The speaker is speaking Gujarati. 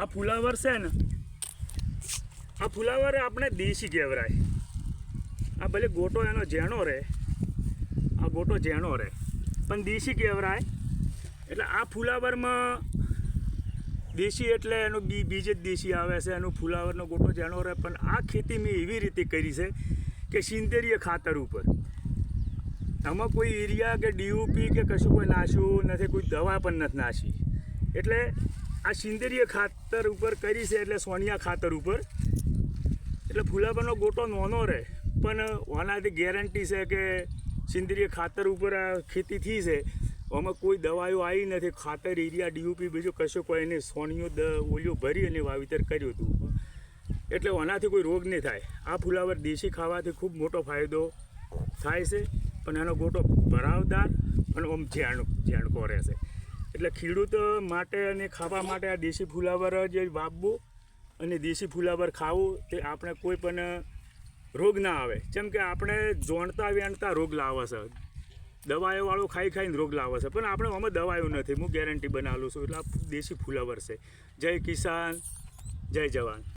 આ ફુલાવર છે ને, આ ફુલાવર આપણે દેશી કહેવરાય આ ભલે ગોટો એનો ઝેણો રહે, આ ગોટો ઝેણો રહે, પણ દેશી કહેવરાય એટલે આ ફુલાવરમાં દેશી એટલે એનું બી, બીજ જ દેશી આવે છે, એનું ફુલાવરનો ગોટો ઝેણો રહે, પણ આ ખેતી મેં એવી રીતે કરી છે કે સિંતેરીય ખાતર ઉપર. આમાં કોઈ યુરિયા કે ડીયુપી કે કશું કોઈ નાશ્યું નથી, કોઈ દવા પણ નથી નાશી એટલે આ સિંદરીય ખાતર ઉપર કરી છે એટલે સોનિયા ખાતર ઉપર. એટલે ફુલાબાનો ગોટો નાનો રહે, પણ ઓનાથી ગેરંટી છે કે સિંદરીય ખાતર ઉપર આ ખેતી થઈ છે. આમાં કોઈ દવાઓ આવી નથી. ખાતર એરિયા ડીયુપી બીજું કશું કોઈ નહીં. સોનિયો દ ઓલિયો ભરી અને વાવેતર કર્યું હતું. એટલે ઓનાથી કોઈ રોગ નહીં થાય. આ ફુલાવર દેશી ખાવાથી ખૂબ મોટો ફાયદો થાય છે. પણ એનો ગોટો ભરાવદાર અને આમ ઝેણ ઝેણકો રહેશે એટલે ખેડૂત માટે અને ખાવા માટે આ દેશી ફુલાવર જ વાવવું અને દેશી ફુલાવર ખાવું તે આપણે કોઈ પણ રોગ ના આવે. જેમ કે આપણે જોણતા વેણતા રોગ લાવે છે. દવાઓવાળું ખાઈ ખાઈને રોગ લાવે છે. પણ આપણે આમાં દવાઓ નથી. હું ગેરંટી બનાવું છું. એટલે દેશી ફુલાવર છે. જય કિસાન, જય જવાન.